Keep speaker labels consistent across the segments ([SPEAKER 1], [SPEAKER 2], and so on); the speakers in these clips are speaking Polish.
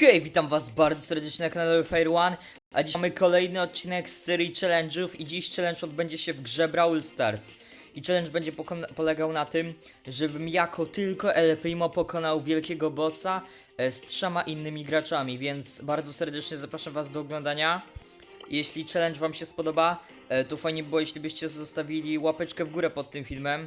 [SPEAKER 1] Hej, witam was bardzo serdecznie na kanale Fire One, a dziś mamy kolejny odcinek z serii challenge'ów i dziś challenge odbędzie się w grze Brawl Stars. I challenge będzie polegał na tym, żebym jako tylko El Primo pokonał wielkiego bossa e, z trzema innymi graczami, więc bardzo serdecznie zapraszam was do oglądania. Jeśli challenge wam się spodoba, e, to fajnie by było, jeśli byście zostawili łapeczkę w górę pod tym filmem,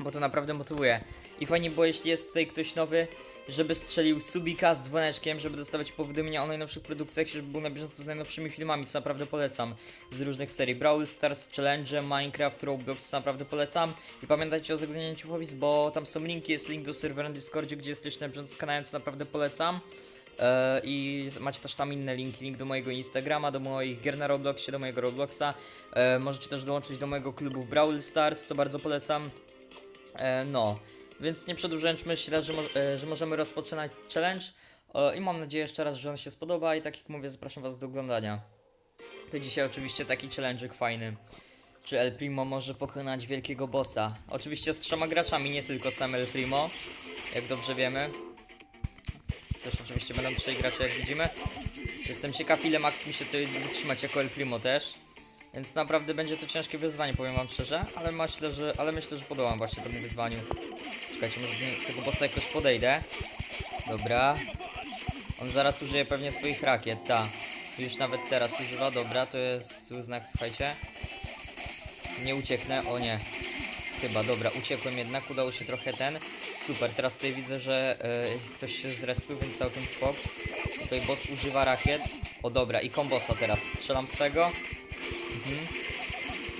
[SPEAKER 1] bo to naprawdę motywuje. I fajnie było, jeśli jest tutaj ktoś nowy, żeby strzelił subika z dzwoneczkiem, żeby dostawać powiadomienia o najnowszych produkcjach, żeby był na bieżąco z najnowszymi filmami, co naprawdę polecam. Z różnych serii Brawl Stars, Challenge, Minecraft, Roblox, co naprawdę polecam. I pamiętajcie o zaglądaniu Ciuchowic, bo tam są linki, jest link do serwera na Discordzie, gdzie jesteście na bieżąco z kanałem, co naprawdę polecam. E, I macie też tam inne linki, link do mojego Instagrama, do moich gier na Robloxie, do mojego Robloxa. E, możecie też dołączyć do mojego klubu w Brawl Stars, co bardzo polecam. E, no, więc nie przedłużając, myślę, że, mo e, że możemy rozpoczynać challenge. I mam nadzieję jeszcze raz, że on się spodoba i tak jak mówię, zapraszam was do oglądania. To dzisiaj oczywiście taki challenge'ik fajny. Czy El Primo może pokonać wielkiego bossa? Oczywiście z trzema graczami, nie tylko sam El Primo, jak dobrze wiemy. Też oczywiście będą trzej gracze, jak widzimy. Jestem ciekaw, ile Max mi się tutaj wytrzymać jako El Primo też. Więc naprawdę będzie to ciężkie wyzwanie, powiem wam szczerze, ale myślę, że, ale myślę, że podołam właśnie temu wyzwaniu. Czekajcie, może do tego bossa jakoś podejdę. Dobra. On zaraz użyje pewnie swoich rakiet, ta. Już nawet teraz używa, dobra, to jest zły znak, słuchajcie. Nie ucieknę, o nie. Chyba, dobra, uciekłem jednak, udało się trochę ten. Super, teraz tutaj widzę, że e, ktoś się zrespił, więc całkiem spok. Tutaj boss używa rakiet. O dobra, i kombosa teraz. Strzelam swego. Mhm.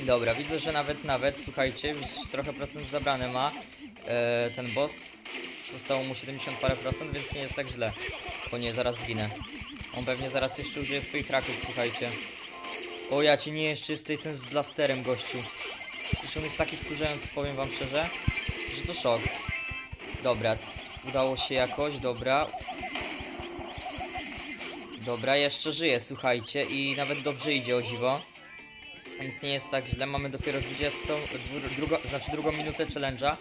[SPEAKER 1] Dobra, widzę, że nawet, nawet, słuchajcie, trochę procent zabrane ma e, ten boss. Zostało mu 70 parę procent, więc nie jest tak źle. O nie, zaraz zginę. On pewnie zaraz jeszcze użyje swoich rakiet, słuchajcie. O ja ci nie, jeszcze jest ten z blasterem, gościu. Już on jest taki wkurzający, powiem wam szczerze, że to szok. Dobra, udało się jakoś, dobra. Dobra, jeszcze żyje, słuchajcie, i nawet dobrze idzie, o dziwo. Więc nie jest tak źle, mamy dopiero 20, dwu- drugo, znaczy drugą minutę challenge'a.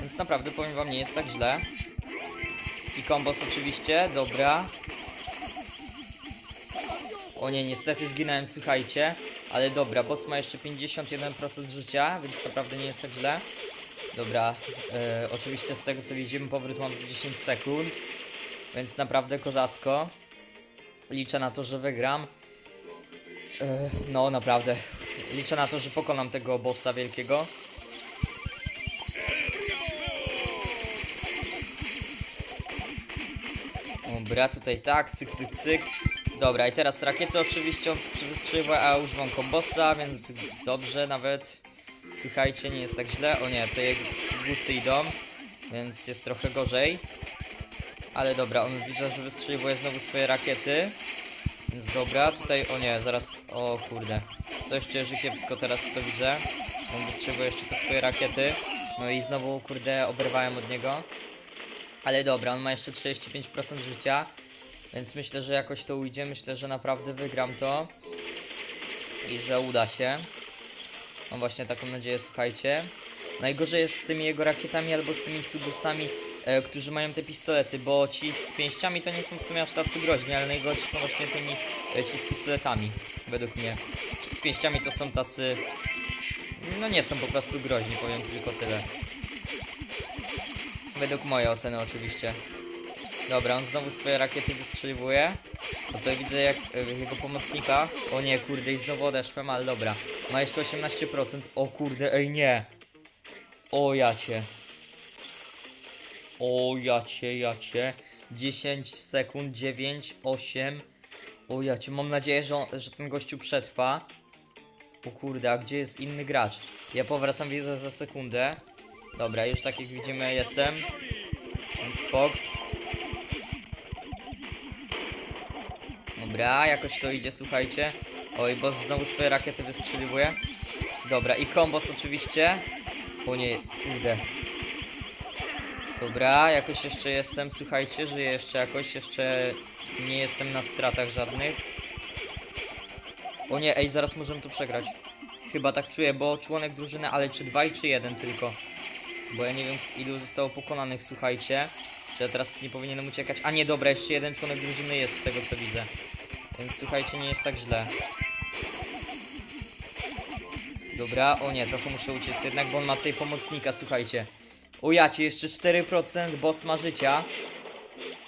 [SPEAKER 1] Więc naprawdę powiem wam, nie jest tak źle. I kombos oczywiście, dobra. O nie, niestety zginąłem, słuchajcie. Ale dobra, boss ma jeszcze 51% życia, więc naprawdę nie jest tak źle. Dobra, e, oczywiście z tego co widzimy powrót mam za 10 sekund. Więc naprawdę kozacko. Liczę na to, że wygram. E, no naprawdę. Liczę na to, że pokonam tego bossa wielkiego. Dobra, tutaj tak, cyk, cyk, cyk. Dobra, i teraz rakiety oczywiście on wystrzeliwa, a używam kombosa, więc dobrze nawet. Słuchajcie, nie jest tak źle. O nie, te jego gusy idą, więc jest trochę gorzej. Ale dobra, on widzę, że wystrzeliwuje znowu swoje rakiety. Więc dobra, tutaj, o nie, zaraz, o kurde. Coś cieży kiepsko teraz to widzę. On wystrzeliwuje jeszcze te swoje rakiety. No i znowu, kurde, oberwałem od niego. Ale dobra, on ma jeszcze 35% życia. Więc myślę, że jakoś to ujdzie. Myślę, że naprawdę wygram to. I że uda się. Mam właśnie taką nadzieję, słuchajcie. Najgorzej jest z tymi jego rakietami albo z tymi subusami, e, którzy mają te pistolety, bo ci z pięściami to nie są w sumie aż tacy groźni, ale najgorsi są właśnie tymi, e, ci z pistoletami, według mnie. Ci z pięściami to są tacy, no nie są po prostu groźni, powiem tylko tyle. Według mojej oceny oczywiście. Dobra, on znowu swoje rakiety wystrzeliwuje. To widzę jak e, jego pomocnika. O nie, kurde, i znowu odeszłem, ale dobra. Ma jeszcze 18%. O kurde, ej nie. O jacie. O jacie, jacie. 10 sekund, 9, 8. O jacie, mam nadzieję, że, on, że ten gościu przetrwa. O kurde, a gdzie jest inny gracz? Ja powracam, widzę za sekundę. Dobra, już tak jak widzimy jestem. Fox. Dobra, jakoś to idzie, słuchajcie. Oj, boss znowu swoje rakiety wystrzeliwuje. Dobra, i kombos oczywiście. O nie, kurde. Dobra, jakoś jeszcze jestem, słuchajcie, żyję jeszcze jakoś, jeszcze nie jestem na stratach żadnych. O nie, ej, zaraz możemy to przegrać. Chyba tak czuję, bo członek drużyny, ale czy dwa i czy jeden tylko. Bo ja nie wiem ilu zostało pokonanych, słuchajcie. Że ja teraz nie powinienem uciekać. A nie, dobra, jeszcze jeden członek drużyny jest z tego co widzę. Więc słuchajcie, nie jest tak źle. Dobra, o nie, trochę muszę uciec jednak, bo on ma tutaj pomocnika, słuchajcie. O jacie, jeszcze 4%, boss ma życia.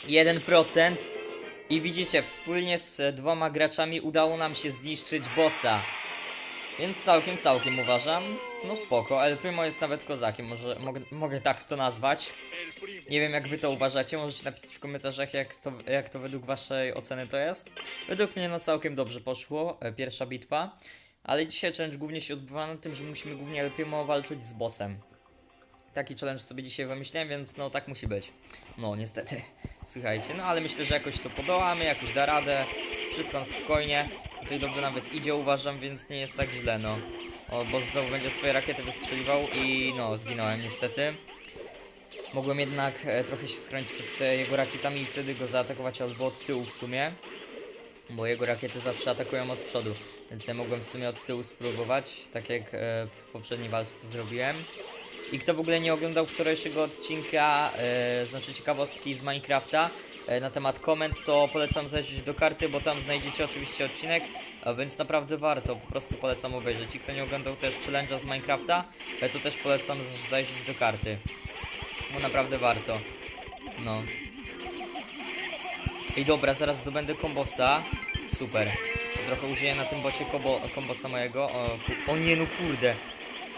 [SPEAKER 1] 1%. I widzicie, wspólnie z dwoma graczami udało nam się zniszczyć bossa. Więc całkiem, całkiem uważam. No spoko, El Primo jest nawet kozakiem, może mogę, mogę tak to nazwać. Nie wiem jak wy to uważacie, możecie napisać w komentarzach jak to, jak to według waszej oceny to jest. Według mnie no całkiem dobrze poszło, e, pierwsza bitwa. Ale dzisiaj challenge głównie się odbywa na tym, że musimy głównie El Primo walczyć z bossem. Taki challenge sobie dzisiaj wymyśliłem, więc no tak musi być. No niestety. Słuchajcie, no ale myślę, że jakoś to podołamy, jakoś da radę. Wszystko spokojnie. Tutaj dobrze nawet idzie uważam, więc nie jest tak źle, no. O, bo znowu będzie swoje rakiety wystrzeliwał i no, zginąłem niestety. Mogłem jednak e, trochę się schronić przed e, jego rakietami i wtedy go zaatakować albo od tyłu w sumie. Bo jego rakiety zawsze atakują od przodu, więc ja mogłem w sumie od tyłu spróbować, tak jak e, w poprzedniej walce co zrobiłem. I kto w ogóle nie oglądał wczorajszego odcinka, e, znaczy ciekawostki z Minecrafta e, na temat komend, to polecam zajrzeć do karty, bo tam znajdziecie oczywiście odcinek, a więc naprawdę warto, po prostu polecam obejrzeć. I kto nie oglądał też challenge'a z Minecrafta, e, to też polecam zajrzeć do karty, bo naprawdę warto. No. I dobra, zaraz zdobędę kombosa. Super. Trochę użyję na tym bocie kombo, kombosa mojego. O, o nie, no kurde.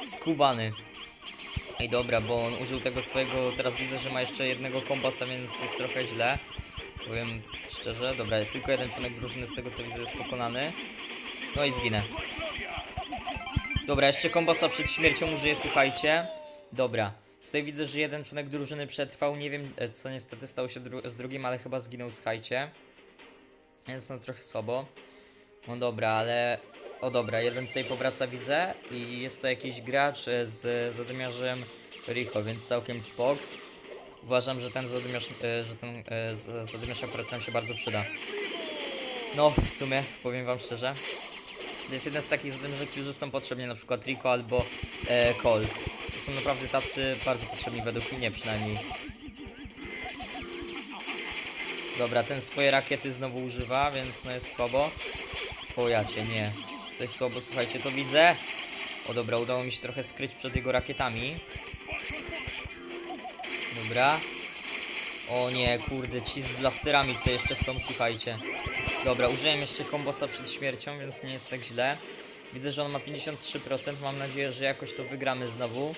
[SPEAKER 1] Skubany. Ej dobra, bo on użył tego swojego, teraz widzę, że ma jeszcze jednego kombosa, więc jest trochę źle. Powiem szczerze, dobra, tylko jeden członek drużyny z tego co widzę jest pokonany. No i zginę. Dobra, jeszcze kombosa przed śmiercią użyję, słuchajcie. Dobra. Tutaj widzę, że jeden członek drużyny przetrwał, nie wiem e, co niestety stało się dru z drugim, ale chyba zginął, słuchajcie. Więc no trochę słabo. No dobra, ale... O dobra, jeden tutaj powraca widzę i jest to jakiś gracz e, z zadymiarzem Rico, więc całkiem spoks. Uważam, że ten zadymiarz, e, że ten e, zadymiarz akurat nam się bardzo przyda. No, w sumie, powiem wam szczerze. To jest jeden z takich zadymiarzy, którzy są potrzebni, na przykład Rico albo e, Colt. To są naprawdę tacy bardzo potrzebni, według mnie przynajmniej. Dobra, ten swoje rakiety znowu używa, więc no jest słabo. O jacie, nie. Coś słabo, słuchajcie, to widzę. O dobra, udało mi się trochę skryć przed jego rakietami. Dobra. O nie, kurde, ci z blasterami tutaj jeszcze są, słuchajcie. Dobra, użyłem jeszcze kombosa przed śmiercią, więc nie jest tak źle. Widzę, że on ma 53%, mam nadzieję, że jakoś to wygramy znowu.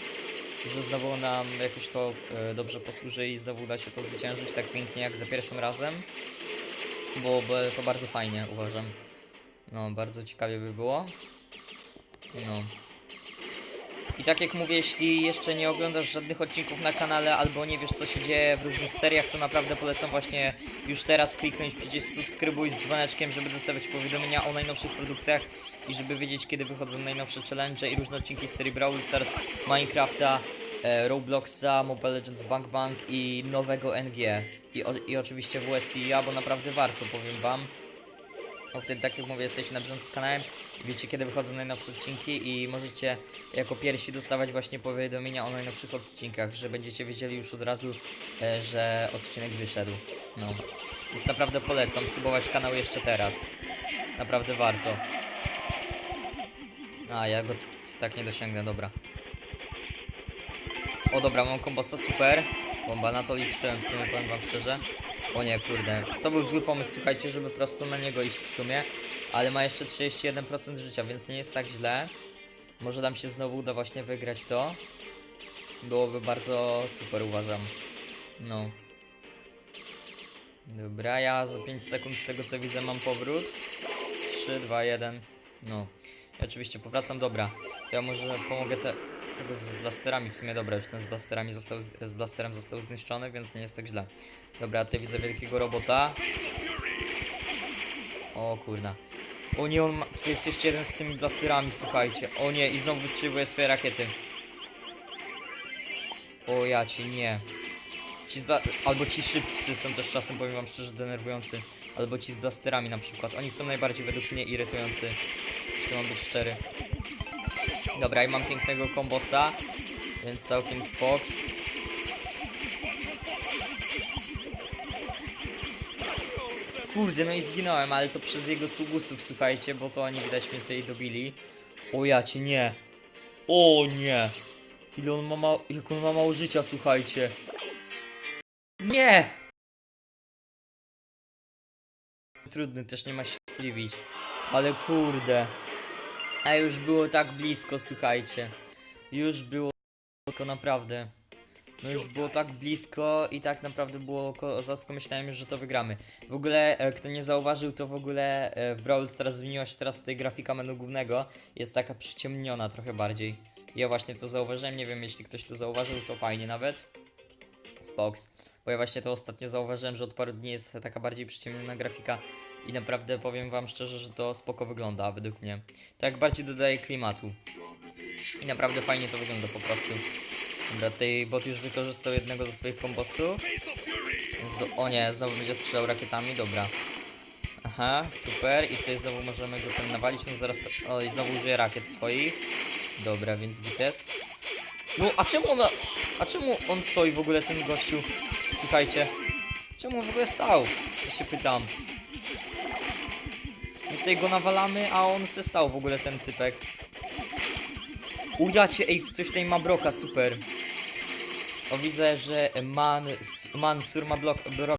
[SPEAKER 1] Że znowu nam jakoś to e, dobrze posłuży i znowu uda się to zwyciężyć tak pięknie jak za pierwszym razem. Bo, bo to bardzo fajnie, uważam. No, bardzo ciekawie by było. No. I tak jak mówię, jeśli jeszcze nie oglądasz żadnych odcinków na kanale albo nie wiesz co się dzieje w różnych seriach, to naprawdę polecam właśnie już teraz kliknąć przycisk subskrybuj z dzwoneczkiem, żeby dostawać powiadomienia o najnowszych produkcjach i żeby wiedzieć kiedy wychodzą najnowsze challenge i różne odcinki z serii Brawl Stars, Minecrafta, e, Robloxa, Mobile Legends Bank Bank i nowego NG. I, o, i oczywiście WSIA, bo naprawdę warto, powiem wam. Bo wtedy, tak jak mówię, jesteście na bieżąco z kanałem, wiecie kiedy wychodzą najnowsze odcinki i możecie jako pierwsi dostawać właśnie powiadomienia o najnowszych odcinkach, że będziecie wiedzieli już od razu, e, że odcinek wyszedł. No. Więc naprawdę polecam subować kanał jeszcze teraz. Naprawdę warto. A, ja go tak nie dosięgnę, dobra. O dobra, mam kombosa, super. Bomba, na to liczyłem w sumie, powiem wam szczerze. O nie, kurde. To był zły pomysł, słuchajcie, żeby prosto na niego iść w sumie. Ale ma jeszcze 31% życia, więc nie jest tak źle. Może nam się znowu uda właśnie wygrać to. Byłoby bardzo super, uważam. No. Dobra, ja za 5 sekund z tego co widzę mam powrót. 3, 2, 1. No. I oczywiście powracam, dobra. Ja może pomogę te, tego z blasterami. W sumie dobra, już ten z blasterami został, z blasterem został zniszczony, więc nie jest tak źle. Dobra, tutaj widzę wielkiego robota. O kurna. O nie, on ma, tu jest jeszcze jeden z tymi blasterami, słuchajcie. O nie, i znowu wystrzeliwuje swoje rakiety. O ja ci nie. Ci z albo ci szybcy są też czasem, powiem wam szczerze, denerwujący. Albo ci z blasterami na przykład. Oni są najbardziej według mnie irytujący. Jeśli mam być szczery. Dobra, i mam pięknego kombosa. Więc całkiem spoks. Kurde, no i zginąłem, ale to przez jego sługusów, słuchajcie, bo to oni widać mnie tutaj dobili. O ja cię nie. O nie. Ile on ma, ma jak on ma mało życia, słuchajcie. Nie! Trudny, też nie ma się zdziwić. Ale kurde. A już było tak blisko, słuchajcie. Już było blisko, naprawdę. No już było tak blisko i tak naprawdę było kozacko, myślałem, że to wygramy. W ogóle, e, kto nie zauważył, to w ogóle e, w Brawl Stars zmieniła się teraz tutaj grafika menu głównego. Jest taka przyciemniona trochę bardziej. Ja właśnie to zauważyłem, nie wiem, jeśli ktoś to zauważył, to fajnie nawet. Spox. Bo ja właśnie to ostatnio zauważyłem, że od paru dni jest taka bardziej przyciemniona grafika i naprawdę powiem wam szczerze, że to spoko wygląda według mnie. Tak bardziej dodaje klimatu. I naprawdę fajnie to wygląda po prostu. Dobra, tutaj bot już wykorzystał jednego ze swoich kombosów. Więc do... O nie, znowu będzie strzelał rakietami, dobra. Aha, super. I tutaj znowu możemy go tam nawalić, no zaraz... O, i znowu użyje rakiet swoich. Dobra, więc Gites. No, a czemu ona... A czemu on stoi w ogóle, ten gościu? Słuchajcie. Czemu on w ogóle stał? Ja się pytam. Tutaj go nawalamy, a on se stał w ogóle, ten typek. Ujacie, ej, ktoś tutaj ma broka, super. O, widzę, że man, Mansur ma blok, brok.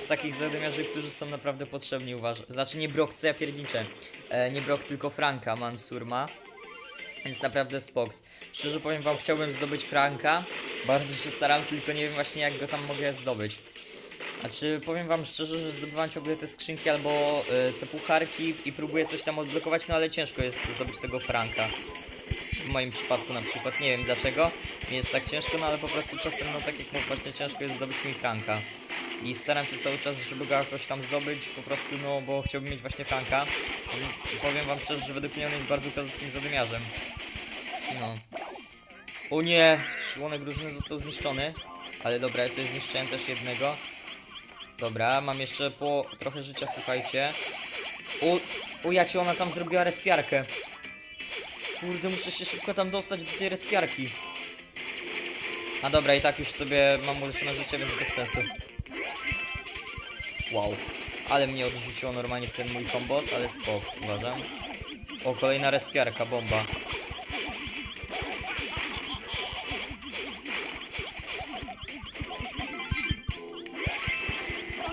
[SPEAKER 1] z takich zadymiarzy, którzy są naprawdę potrzebni, uważam. Znaczy nie Brok, co ja pierniczę. E, nie Brok, tylko Franka Mansur ma. Więc naprawdę spoks. Szczerze powiem wam, chciałbym zdobyć Franka. Bardzo się staram, tylko nie wiem właśnie jak go tam mogę zdobyć. Znaczy, powiem wam szczerze, że zdobywam ciągle te skrzynki albo y, te pucharki i próbuję coś tam odblokować, no ale ciężko jest zdobyć tego franka. W moim przypadku na przykład, nie wiem dlaczego nie jest tak ciężko, no ale po prostu czasem, no tak jak mówię, właśnie ciężko jest zdobyć mi franka. I staram się cały czas, żeby go jakoś tam zdobyć, po prostu, no bo chciałbym mieć właśnie franka. I powiem wam szczerze, że według mnie on jest bardzo kozackim zadymiarzem. No. O nie! Członek drużyny został zniszczony. Ale dobra, ja tutaj zniszczyłem też jednego. Dobra, mam jeszcze po trochę życia, słuchajcie. Ja ci ona tam zrobiła respiarkę. Kurde, muszę się szybko tam dostać do tej respiarki. A dobra, i tak już sobie mam ulepszone życie, więc bez sensu. Wow. Ale mnie odrzuciło normalnie ten mój kombos, ale spok, uważam. O, kolejna respiarka, bomba.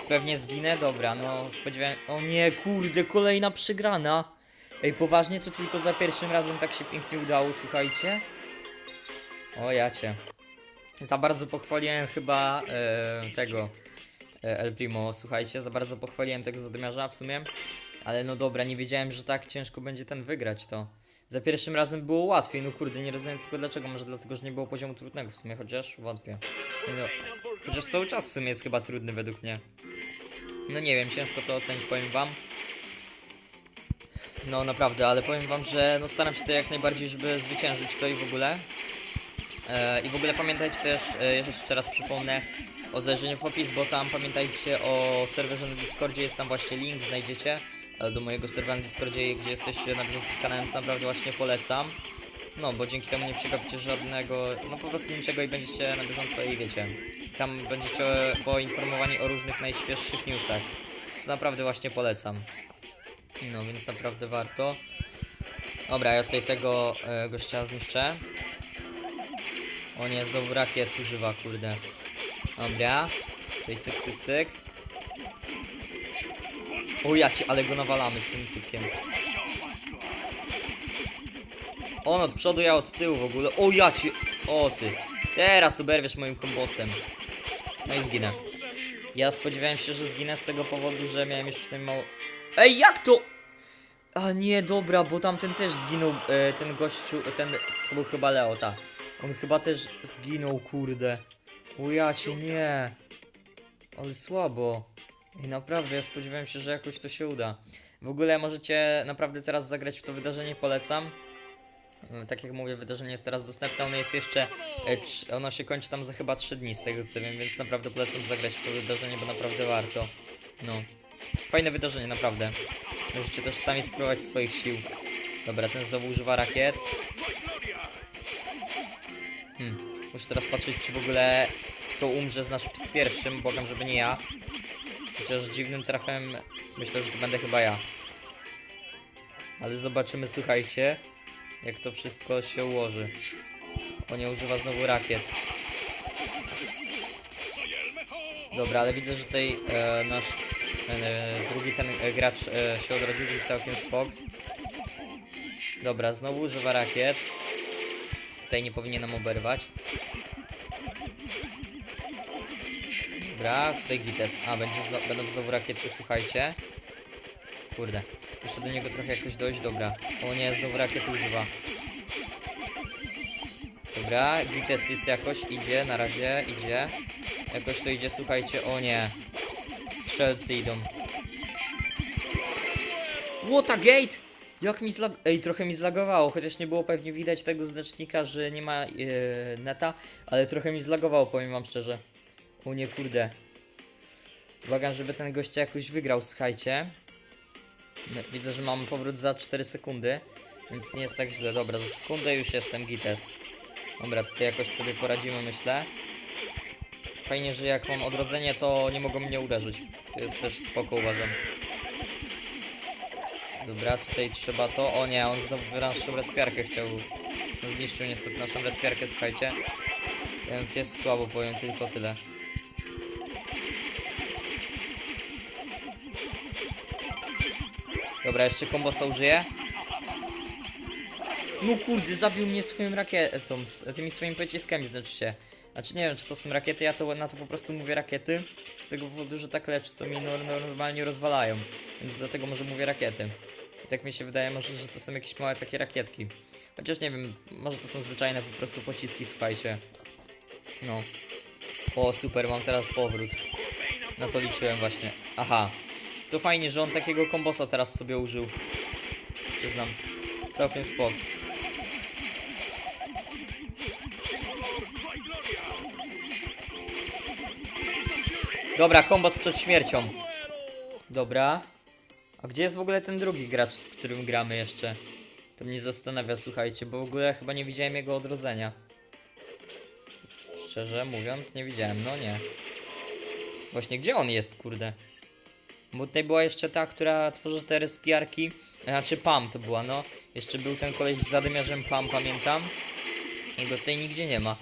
[SPEAKER 1] Pewnie zginę, dobra, no spodziewałem... O nie, kurde, kolejna przegrana. Ej, poważnie, to tylko za pierwszym razem tak się pięknie udało, słuchajcie. O, jacie. Za bardzo pochwaliłem chyba e, tego e, El Primo, słuchajcie, za bardzo pochwaliłem tego zadymiarza w sumie. Ale no dobra, nie wiedziałem, że tak ciężko będzie ten wygrać to. Za pierwszym razem było łatwiej, no kurde, nie rozumiem tylko dlaczego, może dlatego, że nie było poziomu trudnego w sumie, chociaż wątpię. No, chociaż cały czas w sumie jest chyba trudny według mnie. No nie wiem, ciężko to ocenić, powiem wam. No naprawdę, ale powiem wam, że no staram się to jak najbardziej, żeby zwyciężyć to i w ogóle. E, I w ogóle pamiętajcie też, e, jeszcze raz przypomnę o zajrzeniu w opis, bo tam pamiętajcie o serwerze na Discordzie, jest tam właśnie link, znajdziecie e, do mojego serwera na Discordzie, gdzie jesteście na bieżąco z kanałem, naprawdę właśnie polecam. No, bo dzięki temu nie przegapicie żadnego, no po prostu niczego i będziecie na bieżąco i wiecie. Tam będziecie poinformowani o różnych najświeższych newsach. Co naprawdę właśnie polecam. No, więc naprawdę warto. Dobra, ja tutaj tego e, gościa zniszczę. O nie, znowu rakiet używa, kurde. Dobra. Tutaj cyk, cyk, cyk. O ja ci, ale go nawalamy z tym typkiem. On od przodu, ja od tyłu w ogóle. O ja ci, o ty. Teraz oberwiesz moim kombosem. No i zginę. Ja spodziewałem się, że zginę z tego powodu, że miałem już w sumie mało... Ej, jak to? A nie, dobra, bo tamten też zginął, e, ten gościu, ten, to był chyba Leo, tak. On chyba też zginął, kurde. O ja cię, nie. Ale słabo. I naprawdę, ja spodziewałem się, że jakoś to się uda. W ogóle możecie naprawdę teraz zagrać w to wydarzenie, polecam. E, Tak jak mówię, wydarzenie jest teraz dostępne, ono jest jeszcze, e, ono się kończy tam za chyba 3 dni z tego co wiem, więc naprawdę polecam zagrać w to wydarzenie, bo naprawdę warto. No. Fajne wydarzenie, naprawdę. Możecie też sami spróbować swoich sił. Dobra, ten znowu używa rakiet. Hmm. Muszę teraz patrzeć, czy w ogóle kto umrze z, nasz, z pierwszym, błagam, żeby nie ja. Chociaż dziwnym trafem myślę, że to będę chyba ja. Ale zobaczymy, słuchajcie, jak to wszystko się ułoży. O nie używa znowu rakiet. Dobra, ale widzę, że tutaj e, nasz e, drugi ten e, gracz e, się odrodził, całkiem spoks. Dobra, znowu używa rakiet. Tutaj nie powinienem oberwać. Dobra, tutaj gites. A, będzie będą znowu rakiety, słuchajcie. Kurde, muszę do niego trochę jakoś dojść, dobra. O nie, znowu rakiety używa. Dobra, gites jest jakoś, idzie, na razie, idzie. Jakoś to idzie, słuchajcie, o nie. Strzelcy idą. Watergate! Jak mi zlag... Ej, trochę mi zlagowało, chociaż nie było pewnie widać tego znacznika, że nie ma e, neta, ale trochę mi zlagowało, powiem wam szczerze. O nie, kurde. Błagam, żeby ten gościa jakoś wygrał, słuchajcie. Widzę, że mam powrót za 4 sekundy, więc nie jest tak źle. Dobra, za sekundę już jestem gites. Dobra, tutaj jakoś sobie poradzimy, myślę. Fajnie, że jak mam odrodzenie, to nie mogą mnie uderzyć. To jest też spoko, uważam. Dobra, tutaj trzeba to. O nie, on znowu naszą respiarkę chciał. No, zniszczył niestety naszą respiarkę, słuchajcie. Więc jest słabo, powiem tylko tyle. Dobra, jeszcze kombosa użyję. No kurde, zabił mnie swoją rakietą, tymi swoimi pociskami znaczy. Znaczy nie wiem, czy to są rakiety, ja to na to po prostu mówię rakiety. Z tego powodu, że tak leczy, co mi nor- normalnie rozwalają. Więc dlatego może mówię rakiety. I tak mi się wydaje może, że to są jakieś małe takie rakietki. Chociaż nie wiem, może to są zwyczajne po prostu pociski, słuchajcie. No. O, super, mam teraz powrót. Na to liczyłem właśnie. Aha. To fajnie, że on takiego kombosa teraz sobie użył. Przyznam. Całkiem spot. Dobra, kombos przed śmiercią. Dobra. A gdzie jest w ogóle ten drugi gracz, z którym gramy jeszcze? To mnie zastanawia, słuchajcie, bo w ogóle chyba nie widziałem jego odrodzenia. Szczerze mówiąc, nie widziałem, no nie. Właśnie, gdzie on jest, kurde? Bo tutaj była jeszcze ta, która tworzy te respiarki. Znaczy Pam to była, no. Jeszcze był ten koleś z zadymiarzem Pam, pamiętam. I go tutaj nigdzie nie ma.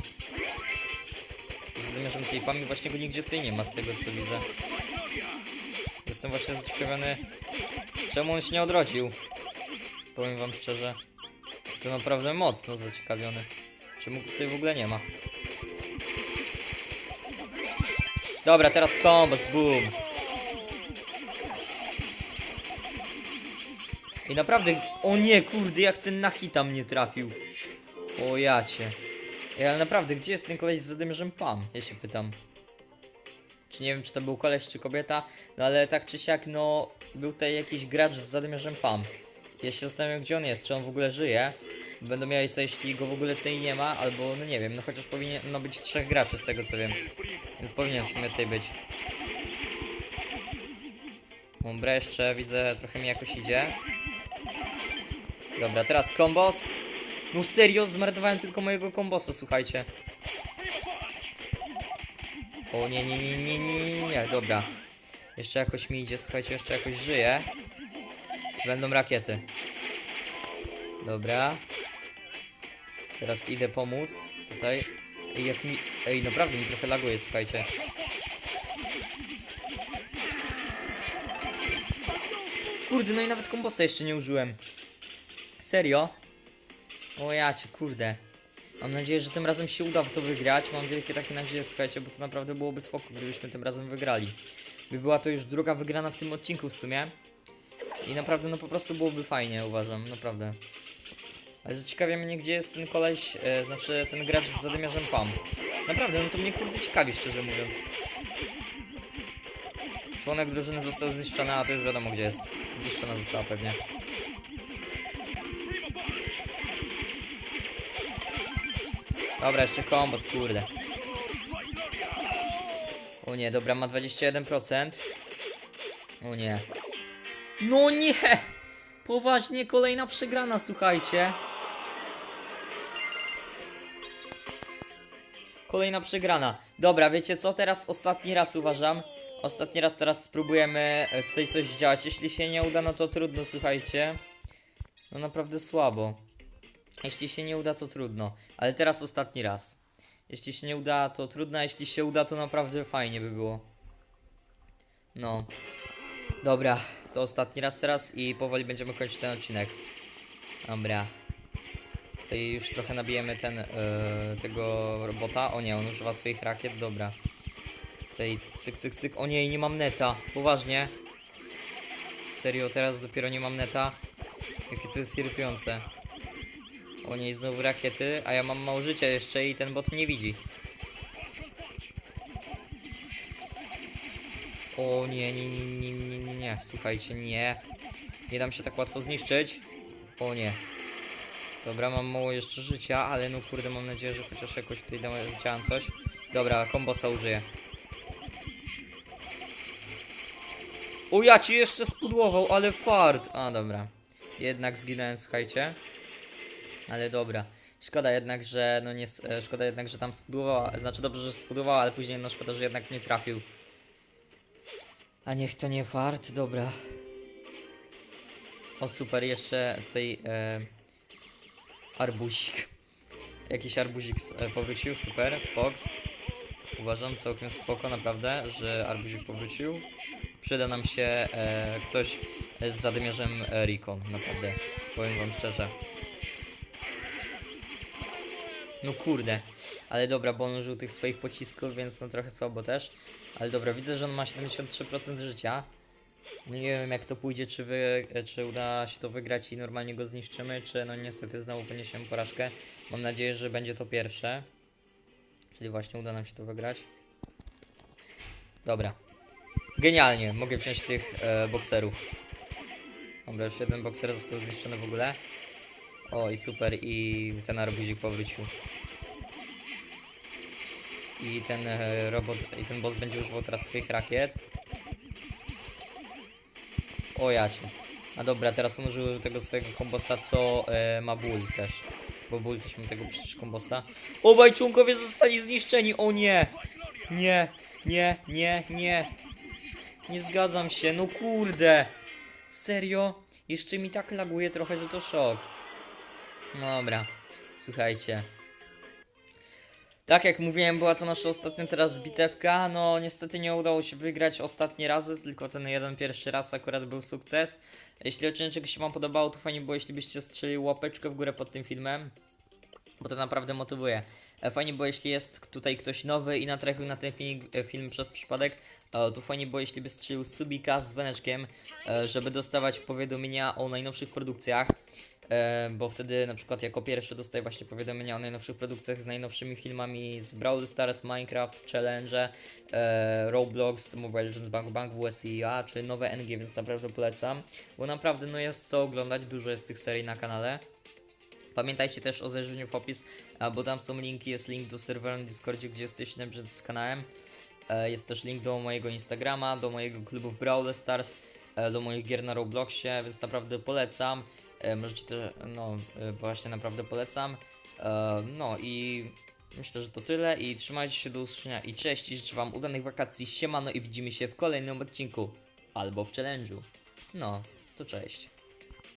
[SPEAKER 1] Z zadymiarzem tej Pam i właśnie go nigdzie tutaj nie ma, z tego co widzę. Jestem właśnie zaciekawiony, czemu on się nie odrodził. Powiem wam szczerze. To naprawdę mocno zaciekawiony. Czemu go tutaj w ogóle nie ma. Dobra, teraz kombos, boom. I naprawdę, o nie, kurde, jak ten na hita mnie trafił. O jacie. Ej, ale naprawdę, gdzie jest ten koleś z zadymiarzem Pam? Ja się pytam. Czy nie wiem, czy to był koleś, czy kobieta, no ale tak czy siak, no, był tutaj jakiś gracz z zadymiarzem Pam. Ja się zastanawiam, gdzie on jest, czy on w ogóle żyje. Będą mieli co, jeśli go w ogóle tutaj nie ma, albo, no nie wiem, no chociaż powinno być trzech graczy z tego co wiem. Więc powinien w sumie tutaj być. Umbra jeszcze widzę, trochę mi jakoś idzie. Dobra, teraz kombos. No serio, zmarnowałem tylko mojego kombosa, słuchajcie. O nie, nie, nie, nie, nie, nie, dobra. Jeszcze jakoś mi idzie, słuchajcie, jeszcze jakoś żyje. Będą rakiety. Dobra. Teraz idę pomóc. Tutaj. Ej, jak mi... Ej, naprawdę mi trochę laguje, słuchajcie. Kurde, no i nawet kombosa jeszcze nie użyłem. Serio? O ja cię, kurde. Mam nadzieję, że tym razem się uda w to wygrać. Mam wielkie takie nadzieje, słuchajcie, bo to naprawdę byłoby spoko, gdybyśmy tym razem wygrali. By była to już druga wygrana w tym odcinku w sumie. I naprawdę, no po prostu byłoby fajnie, uważam, naprawdę. Ale zaciekawia mnie, gdzie jest ten koleś, e, znaczy ten gracz z zadymiarzem PAM. Naprawdę, no to mnie kurde ciekawi, szczerze mówiąc. Członek drużyny został zniszczony, a to już wiadomo gdzie jest. Zniszczona została pewnie. Dobra, jeszcze kombos, kurde. O nie, dobra, ma 21%. O nie. No nie! Poważnie, kolejna przegrana, słuchajcie. Kolejna przegrana. Dobra, wiecie co? Teraz ostatni raz uważam. Ostatni raz teraz spróbujemy e, tutaj coś działać. Jeśli się nie uda, no to trudno, słuchajcie. No naprawdę słabo. Jeśli się nie uda, to trudno. Ale teraz ostatni raz. Jeśli się nie uda, to trudno, a jeśli się uda, to naprawdę fajnie by było. No. Dobra, to ostatni raz teraz i powoli będziemy kończyć ten odcinek. Dobra. Tutaj już trochę nabijemy ten, e, tego robota. O nie, on używa swoich rakiet, dobra. Tutaj cyk, cyk, cyk. O nie, nie mam neta. Poważnie. Serio, teraz dopiero nie mam neta. Jakie to jest irytujące. O nie, i znowu rakiety, a ja mam mało życia jeszcze i ten bot mnie widzi. O nie, nie, nie, nie, nie, nie, nie, słuchajcie, nie. Nie dam się tak łatwo zniszczyć. O nie. Dobra, mam mało jeszcze życia, ale no kurde, mam nadzieję, że chociaż jakoś tutaj dam- zdziałam coś. Dobra, kombosa użyję. O, ja ci jeszcze spudłował, ale fart. A, dobra. Jednak zginąłem, słuchajcie. Ale dobra. Szkoda jednak, że no nie, e, szkoda jednak, że tam spudłowała, znaczy dobrze, że spudłowała, ale później no szkoda, że jednak nie trafił. A niech to nie fart, dobra. O super, jeszcze tutaj e, arbuzik. Jakiś arbuzik e, powrócił, super, spoks. Uważam całkiem spoko, naprawdę, że arbuzik powrócił. Przyda nam się e, ktoś z zadymiarzem Rico, naprawdę, powiem wam szczerze. No kurde. Ale dobra, bo on użył tych swoich pocisków, więc no trochę słabo też. Ale dobra, widzę, że on ma 73% życia. No Nie wiem jak to pójdzie, czy, wy, czy uda się to wygrać i normalnie go zniszczymy, czy no niestety znowu poniesiemy porażkę. Mam nadzieję, że będzie to pierwsze. Czyli właśnie uda nam się to wygrać. Dobra. Genialnie, mogę wziąć tych e, bokserów. Dobra, już jeden bokser został zniszczony w ogóle. O i super, i ten arbuzik powrócił. I ten e, robot, i ten boss będzie używał teraz swoich rakiet. O jacie. A dobra, teraz on użył tego swojego kombosa, co e, ma ból też. Bo ból też ma tego przecież kombosa. Obaj członkowie zostali zniszczeni, o nie! Nie, nie, nie, nie. Nie zgadzam się, no kurde. Serio? Jeszcze mi tak laguje trochę, że to szok. Dobra, słuchajcie. Tak jak mówiłem, była to nasza ostatnia teraz bitewka. No, niestety nie udało się wygrać ostatnie razy, tylko ten jeden pierwszy raz akurat był sukces. Jeśli odcinek się Wam podobało, to fajnie było, jeśli byście strzelili łapeczkę w górę pod tym filmem, bo to naprawdę motywuje. E, Fajnie było, jeśli jest tutaj ktoś nowy i natrafił na ten film, e, film przez przypadek, to fajnie było, jeśli by strzelił subika z dzwoneczkiem, e, żeby dostawać powiadomienia o najnowszych produkcjach. Bo wtedy na przykład jako pierwszy dostaję właśnie powiadomienia o najnowszych produkcjach z najnowszymi filmami z Brawl Stars, Minecraft, Challenge, Roblox, Mobile Legends, Bang Bang, WSIA, czy nowe NG, więc naprawdę polecam, bo naprawdę no jest co oglądać, dużo jest tych serii na kanale. Pamiętajcie też o zajrzeniu w opis, bo tam są linki, jest link do serwera na Discordzie, gdzie jesteście przykład z kanałem. E, Jest też link do mojego Instagrama, do mojego klubu Brawl Stars, e, do moich gier na Robloxie, więc naprawdę polecam. E, Możecie też, no właśnie naprawdę polecam. No i myślę, że to tyle i trzymajcie się do usłyszenia i cześć i życzę wam udanych wakacji, siemano i widzimy się w kolejnym odcinku albo w challenge'u. No, to cześć.